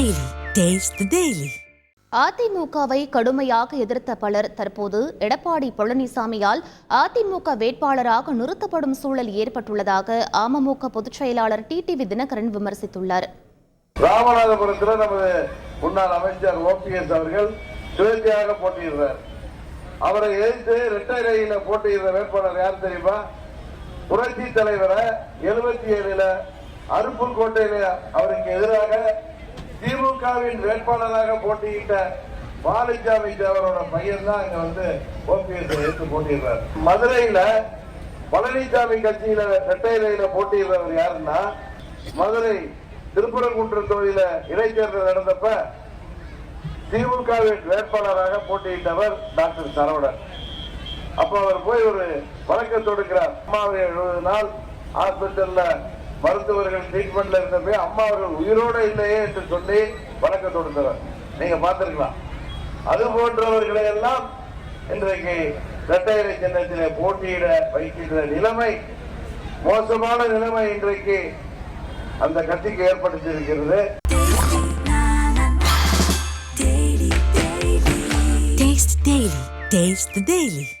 Taste the Daily. அதிமுகவை கடுமையாக எதிர்த்த பலர் தற்போது எடப்பாடி பழனிசாமியால் அதிமுக வேட்பாளராக நிறுத்தப்படும் சூழல் ஏற்பட்டுள்ளதாக அமமுக பொதுச் செயலாளர் டிடிவி தினகரன் விமர்சித்துள்ளார். ராமநாதபுரத்தில் நமது முன்னாள் அமைச்சர் ஓபிஎஸ் அவர்கள் சுயேட்சையாக போட்டியிடுறார். அவரை எதிர்த்து ரெட்டையில போட்டியிடுற வேட்பாளர் யார் தெரியுமா? புரட்சி தலைவரை எழுபத்தி ஏழுல அருப்புக்கோட்டையில அவருக்கு எதிராக திமுகவின் வேட்பாளராக போட்டியிட்ட பாலிச்சாமி தேவரோட பையன் தான் இங்க வந்து ஓபிஎஸ் எடுத்து போட்டியிடுறார். மதுரையில பழனிசாமி கட்சியில ரெட்டையில போட்டியிடுறவர் யாருன்னா மதுரை திருப்பரங்குன்றம் தொகுதியில இடைத்தேர்தல் நடந்தப்ப திமுகவின் வேட்பாளராக போட்டியிட்டவர் டாக்டர் சரவணன். அப்ப அவர் போய் ஒரு வழக்கை தொடுக்கிறார். அம்மாவை எழுபது நாள் ஹாஸ்பிட்டல்ல மருத்துவர்கள் ட்ரீட்மெண்ட்ல போய் அம்மா அவர்கள் உயிரோட இல்லையே என்று சொல்லி வழக்க தொடுத்தவர் நீங்க பார்த்திருக்கலாம். அது போன்றவர்களை எல்லாம் இன்றைக்கு இரட்டையரை சின்னத்திலே போட்டியிட வைக்கின்ற நிலைமை மோசமான நிலைமை இன்றைக்கு அந்த கட்சிக்கு ஏற்படுத்தியிருக்கிறது. Taste the Daily.